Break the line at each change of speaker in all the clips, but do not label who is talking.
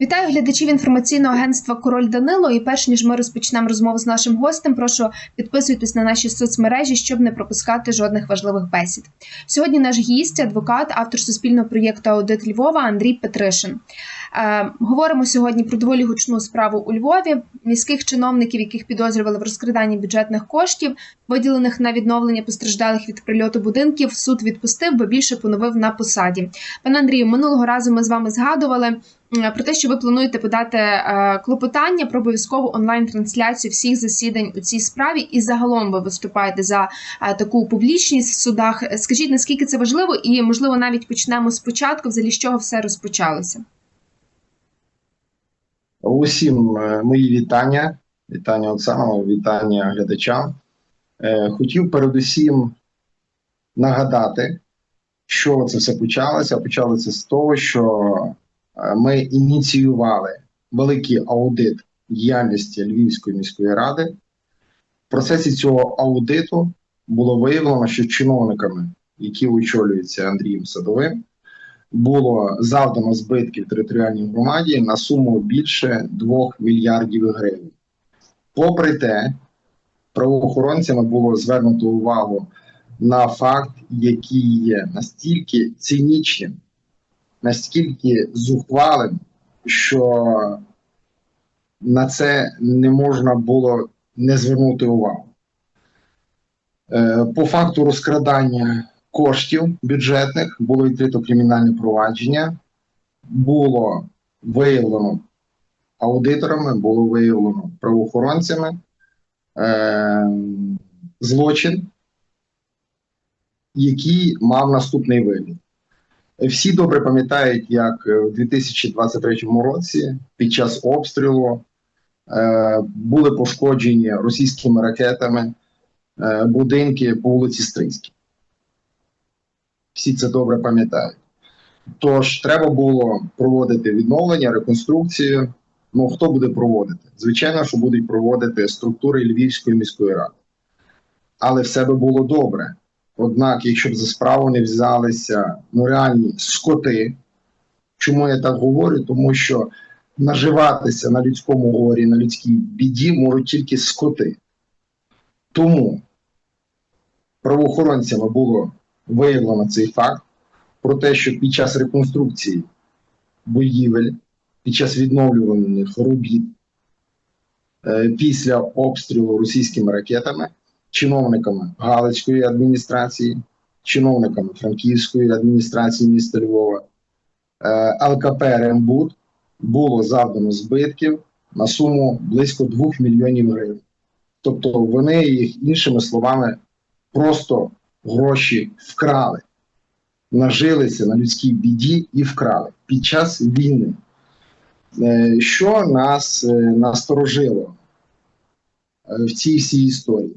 Вітаю глядачів інформаційного агентства Король Данило. І перш ніж ми розпочнемо розмову з нашим гостем, прошу підписуйтесь на наші соцмережі, щоб не пропускати жодних важливих бесід. Сьогодні наш гість, адвокат, автор суспільного проєкту Аудит Львова Андрій Петришин. Е, говоримо сьогодні про доволі гучну справу у Львові. Міських чиновників, яких підозрювали в розкраданні бюджетних коштів, виділених на відновлення постраждалих від прильоту будинків, суд відпустив, бо більше поновив на посаді. Пане Андрію, минулого разу ми з вами згадували про те, що ви плануєте подати е, клопотання про обов'язкову онлайн-трансляцію всіх засідань у цій справі, і загалом ви виступаєте за е, таку публічність в судах. Скажіть, наскільки це важливо, і можливо навіть почнемо спочатку, взагалі з чого все розпочалося.
Усім е, мої вітання, вітання Оксано, вітання глядачам. Хотів передусім нагадати, що це все почалося. Почалося з того, що ми ініціювали великий аудит діяльності Львівської міської ради. В процесі цього аудиту було виявлено, що чиновниками, які очолюються Андрієм Садовим, було завдано збитків територіальній громаді на суму більше 2 мільярдів гривень. Попри те, правоохоронцями було звернуто увагу на факт, який є настільки цинічним, настільки зухвалим, що на це не можна було не звернути увагу. Е, По факту розкрадання коштів бюджетних було відкрито кримінальне провадження, було виявлено аудиторами, було виявлено правоохоронцями е, злочин, який мав наступний вигляд. Всі добре пам'ятають, як у 2023 році під час обстрілу е, були пошкоджені російськими ракетами е, будинки по вулиці Стрийській всі це добре пам'ятають. Тож треба було проводити відновлення, реконструкцію. Ну хто буде проводити? Звичайно, що будуть проводити структури Львівської міської ради. Але все би було добре. Однак, якщо б за справу не взялися ну, реальні скоти, чому я так говорю? Тому що наживатися на людському горі, на людській біді можуть тільки скоти. Тому правоохоронцями було виявлено цей факт про те, що під час реконструкції будівель, під час відновлюваних робіт е, після обстрілу російськими ракетами, чиновниками Галицької адміністрації, чиновниками Франківської адміністрації міста Львова, е, ЛКП Рембуд було завдано збитків на суму близько 2 мільйонів гривень. Тобто вони їх іншими словами просто гроші вкрали, нажилися на людській біді і вкрали під час війни. Е, Що нас е, насторожило в цій всій історії?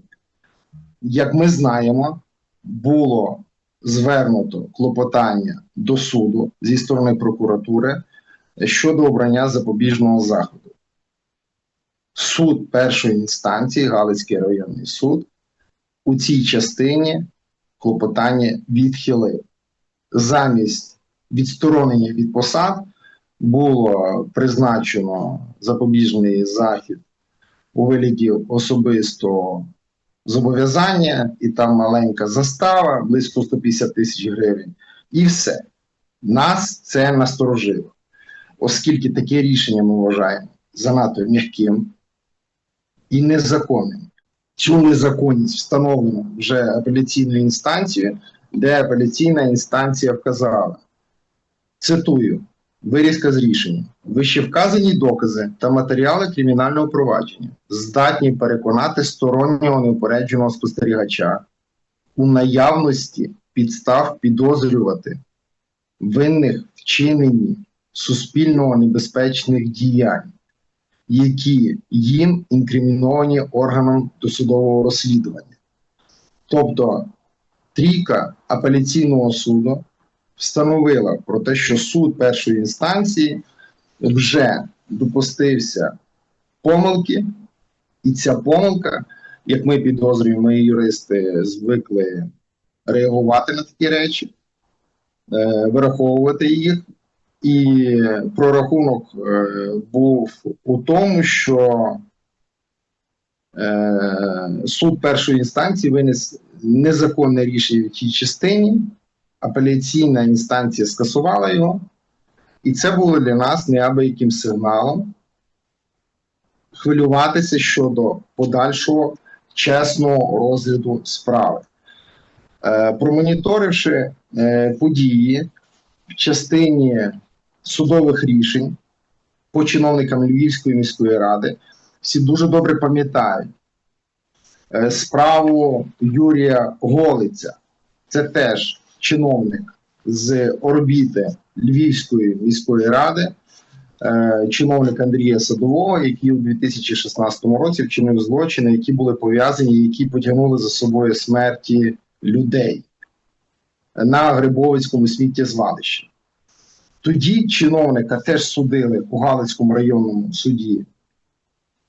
Як ми знаємо, було звернуто клопотання до суду зі сторони прокуратури щодо обрання запобіжного заходу. Суд першої інстанції, Галицький районний суд, у цій частині клопотання відхилив. Замість відсторонення від посад було призначено запобіжний захід у вигляді особистого зобов'язання, і там маленька застава близько 150 тисяч гривень. І все. Нас це насторожило, оскільки таке рішення ми вважаємо занадто м'яким і незаконним цю незаконність встановлено вже апеляційною інстанцією, де апеляційна інстанція вказала. Цитую. Вирізка з рішення. Вище вказані докази та матеріали кримінального провадження здатні переконати стороннього неупередженого спостерігача у наявності підстав підозрювати винних вчиненні суспільного небезпечних діянь, які їм інкриміновані органом досудового розслідування. Тобто трійка апеляційного суду встановила про те, що суд першої інстанції вже допустився помилки, і ця помилка, як ми підозрюємо, ми юристи звикли реагувати на такі речі, е, вираховувати їх. І прорахунок е, був у тому, що е, суд першої інстанції виніс незаконне рішення в тій частині, апеляційна інстанція скасувала його, і це було для нас неабияким сигналом хвилюватися щодо подальшого чесного розгляду справи. Е, Промоніторивши е, події в частині судових рішень по чиновникам Львівської міської ради, всі дуже добре пам'ятають е, справу Юрія Голиця. Це теж чиновник з орбіти Львівської міської ради, е, чиновник Андрія Садового, який у 2016 році вчинив злочини, які були пов'язані, які потягнули за собою смерті людей на Грибовицькому сміттєзвалищі. Тоді чиновника теж судили у Галицькому районному суді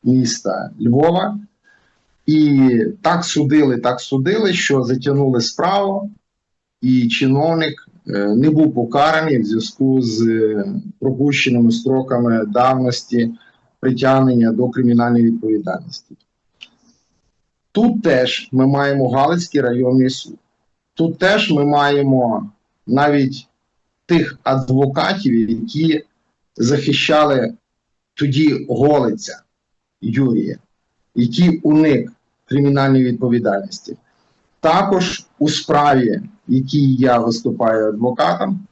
міста Львова. І так судили, так судили, що затягнули справу, і чиновник е, не був покараний в зв'язку з е, пропущеними строками давності притягнення до кримінальної відповідальності. Тут теж ми маємо Галицький районний суд. Тут теж ми маємо навіть тих адвокатів, які захищали тоді Голиця Юрія, який уник кримінальної відповідальності. Також у справі, якій я виступаю адвокатом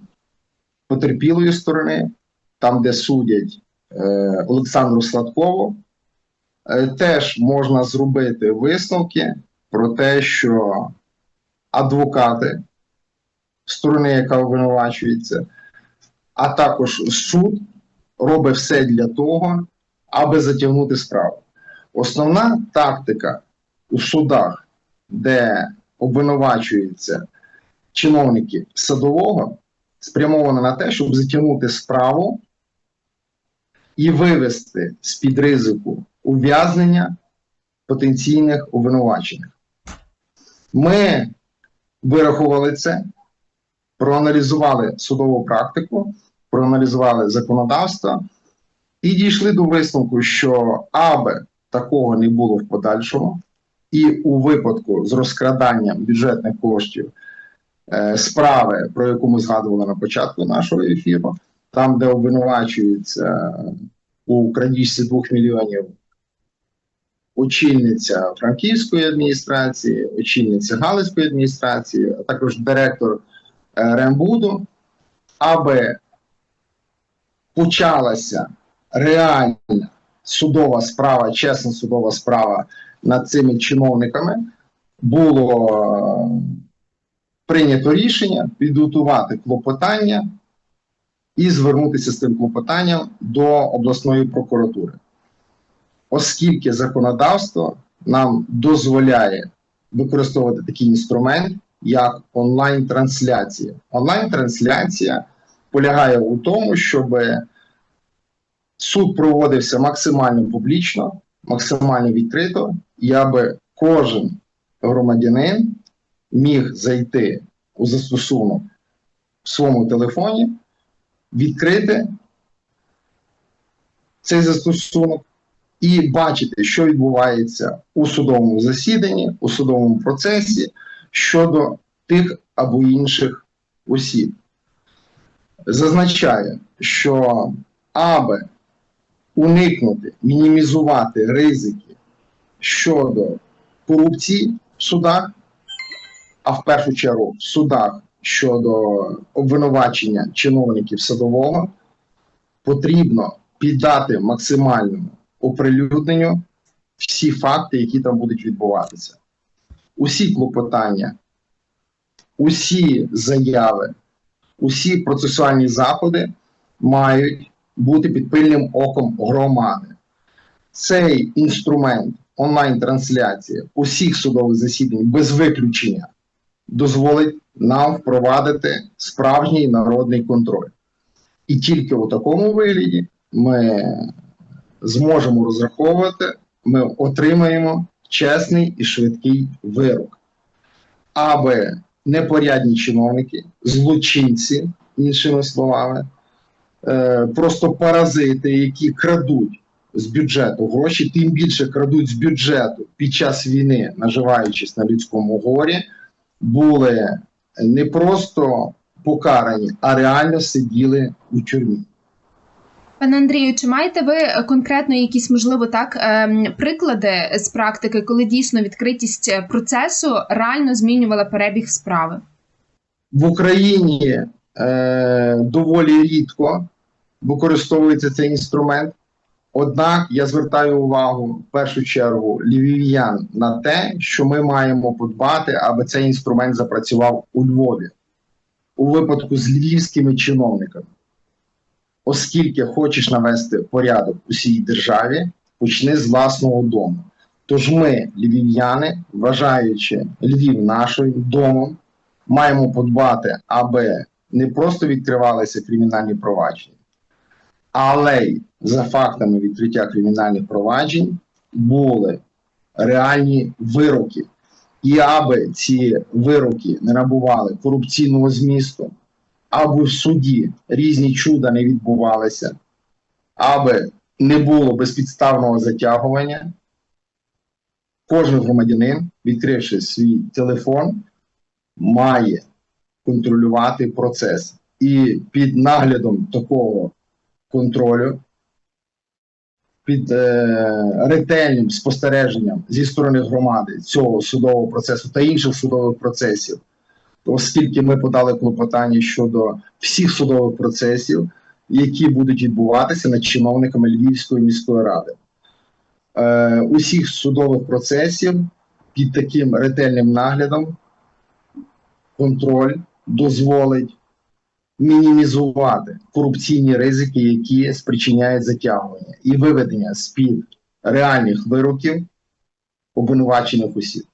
потерпілої сторони, там, де судять е, Олександру Сладкову, е, теж можна зробити висновки про те, що адвокати сторони, яка обвинувачується, а також суд робить все для того, аби затягнути справу. Основна тактика у судах, де обвинувачуються чиновники садового, спрямована на те, щоб затягнути справу і вивести з-під ризику ув'язнення потенційних обвинувачених. Ми вирахували це, проаналізували судову практику, проаналізували законодавство і дійшли до висновку, що аби такого не було в подальшому, і у випадку з розкраданням бюджетних коштів е, справи, про яку ми згадували на початку нашого ефіру, там, де обвинувачується у крадіжці 2 мільйонів очільниця Франківської адміністрації, очільниця Галицької адміністрації, а також директор е, Рембуду, аби почалася реальна судова справа, чесна судова справа над цими чиновниками, було е, прийнято рішення підготувати клопотання і звернутися з цим клопотанням до обласної прокуратури оскільки законодавство нам дозволяє використовувати такий інструмент, як онлайн-трансляція. Онлайн-трансляція полягає у тому, щоб суд проводився максимально публічно, максимально відкрито, і аби кожен громадянин міг зайти у застосунок в своєму телефоні, відкрити цей застосунок і бачити, що відбувається у судовому засіданні, у судовому процесі щодо тих або інших осіб. Зазначаю, що аби уникнути, мінімізувати ризики щодо корупції в судах, а в першу чергу в судах щодо обвинувачення чиновників садового, потрібно піддати максимальному оприлюдненню всі факти, які там будуть відбуватися. Усі клопотання, усі заяви, усі процесуальні заходи мають бути під пильним оком громади. Цей інструмент онлайн-трансляції усіх судових засідань без виключення дозволить нам впровадити справжній народний контроль. І тільки у такому вигляді ми зможемо розраховувати, ми отримаємо чесний і швидкий вирок. Аби непорядні чиновники, злочинці, іншими словами, е, просто паразити, які крадуть з бюджету гроші, тим більше крадуть з бюджету під час війни, наживаючись на людському горі, були не просто покарані, а реально сиділи у тюрмі.
Пане Андрію, чи маєте ви конкретно якісь, можливо, так ем, приклади з практики, коли дійсно відкритість процесу реально змінювала перебіг справи?
В Україні е, доволі рідко використовується цей інструмент. Однак я звертаю увагу в першу чергу львів'ян на те, що ми маємо подбати, аби цей інструмент запрацював у Львові у випадку з львівськими чиновниками. Оскільки хочеш навести порядок у всій державі, почни з власного дому. Тож ми, львів'яни, вважаючи Львів нашим домом, маємо подбати, аби не просто відкривалися кримінальні провадження, але й за фактами відкриття кримінальних проваджень були реальні вироки. І аби ці вироки не набували корупційного змісту, аби в суді різні чуда не відбувалися, аби не було безпідставного затягування, кожен громадянин, відкривши свій телефон, має контролювати процес. І під наглядом такого контролю, під е, ретельним спостереженням зі сторони громади цього судового процесу та інших судових процесів, оскільки ми подали клопотання щодо всіх судових процесів, які будуть відбуватися над чиновниками Львівської міської ради. Е, усіх судових процесів під таким ретельним наглядом контроль дозволить мінімізувати корупційні ризики, які спричиняють затягування і виведення з-під реальних вироків обвинувачених осіб.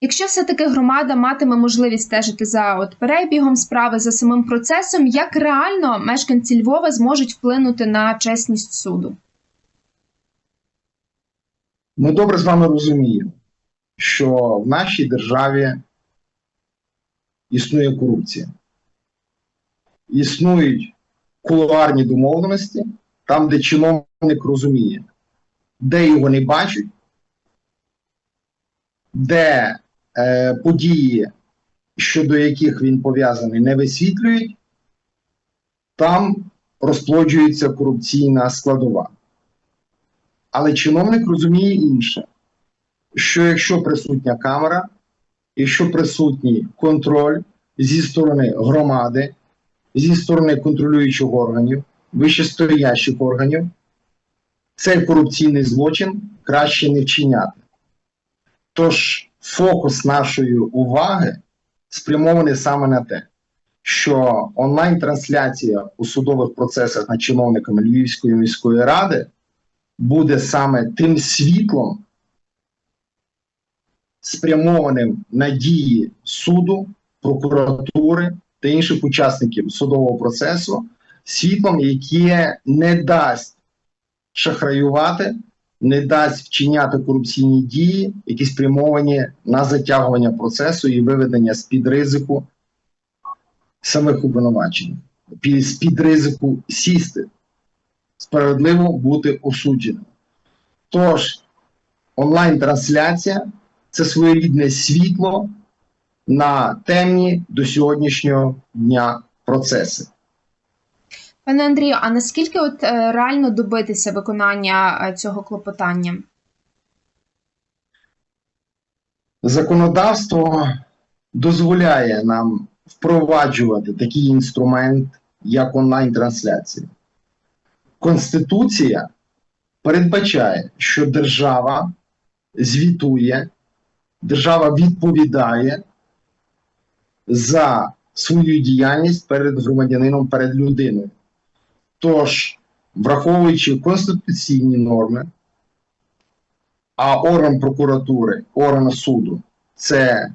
Якщо все-таки громада матиме можливість стежити за от перебігом справи, за самим процесом, як реально мешканці Львова зможуть вплинути на чесність суду?
Ми добре з вами розуміємо, що в нашій державі існує корупція. Існують кулуарні домовленості, там, де чиновник розуміє, де його не бачать, де е, події, щодо яких він пов'язаний, не висвітлюють, там розплоджується корупційна складова. Але чиновник розуміє інше, що якщо присутня камера, якщо присутній контроль зі сторони громади, зі сторони контролюючих органів, вищестоящих органів, цей корупційний злочин краще не вчиняти. Тож фокус нашої уваги спрямований саме на те, що онлайн-трансляція у судових процесах над чиновниками Львівської міської ради буде саме тим світлом, спрямованим на дії суду, прокуратури та інших учасників судового процесу, світлом, яке не дасть шахраювати, не дасть вчиняти корупційні дії, які спрямовані на затягування процесу і виведення з-під ризику самих обвинувачень, з-під ризику сісти, справедливо бути осудженим. Тож, онлайн-трансляція це своєрідне світло на темні до сьогоднішнього дня процеси.
Пане Андрію, а наскільки от е, реально добитися виконання е, цього клопотання?
Законодавство дозволяє нам впроваджувати такий інструмент, як онлайн-трансляція. Конституція передбачає, що держава звітує, держава відповідає за свою діяльність перед громадянином, перед людиною. Тож, враховуючи конституційні норми, а орган прокуратури, орган суду це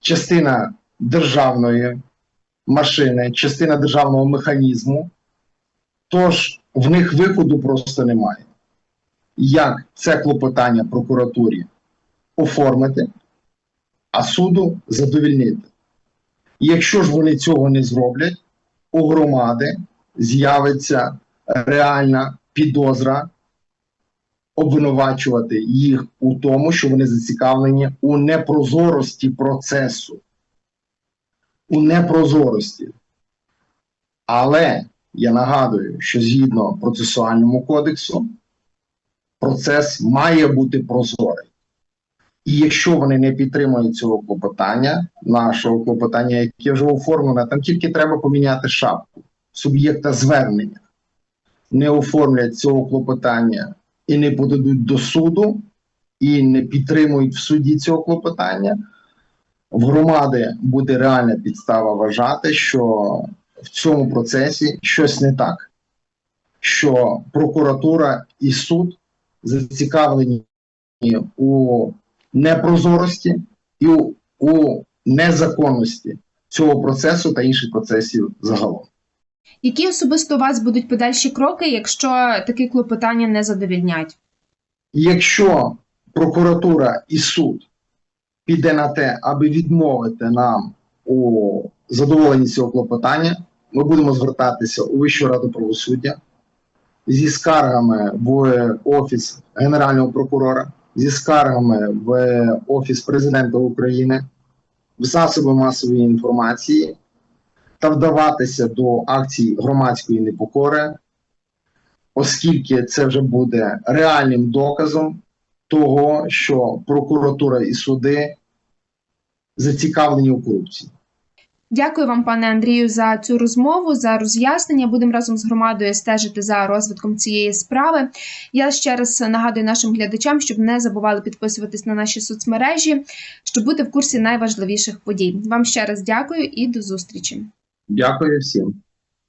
частина державної машини, частина державного механізму, тож в них виходу просто немає. Як це клопотання прокуратурі оформити, а суду задовільнити. Якщо ж вони цього не зроблять, у громади з'явиться реальна підозра обвинувачувати їх у тому, що вони зацікавлені у непрозорості процесу. У непрозорості. Але я нагадую, що згідно процесуальному кодексу, процес має бути прозорий. І якщо вони не підтримують цього клопотання, нашого клопотання, яке вже оформлене, там тільки треба поміняти шапку суб'єкта звернення, не оформлять цього клопотання і не подадуть до суду, і не підтримують в суді цього клопотання, в громади буде реальна підстава вважати, що в цьому процесі щось не так, що прокуратура і суд зацікавлені у непрозорості і у, у незаконності цього процесу та інших процесів загалом.
Які особисто у вас будуть подальші кроки, якщо такі клопотання не задовільнять?
Якщо прокуратура і суд піде на те, аби відмовити нам у задоволенні цього клопотання, ми будемо звертатися у Вищу раду правосуддя зі скаргами в офіс Генерального прокурора, зі скаргами в Офіс президента України, в засоби масової інформації та вдаватися до акцій громадської непокори, оскільки це вже буде реальним доказом того, що прокуратура і суди зацікавлені у корупції.
Дякую вам, пане Андрію, за цю розмову, за роз'яснення. Будемо разом з громадою стежити за розвитком цієї справи. Я ще раз нагадую нашим глядачам, щоб не забували підписуватись на наші соцмережі, щоб бути в курсі найважливіших подій. Вам ще раз дякую і до зустрічі.
Дякую всім.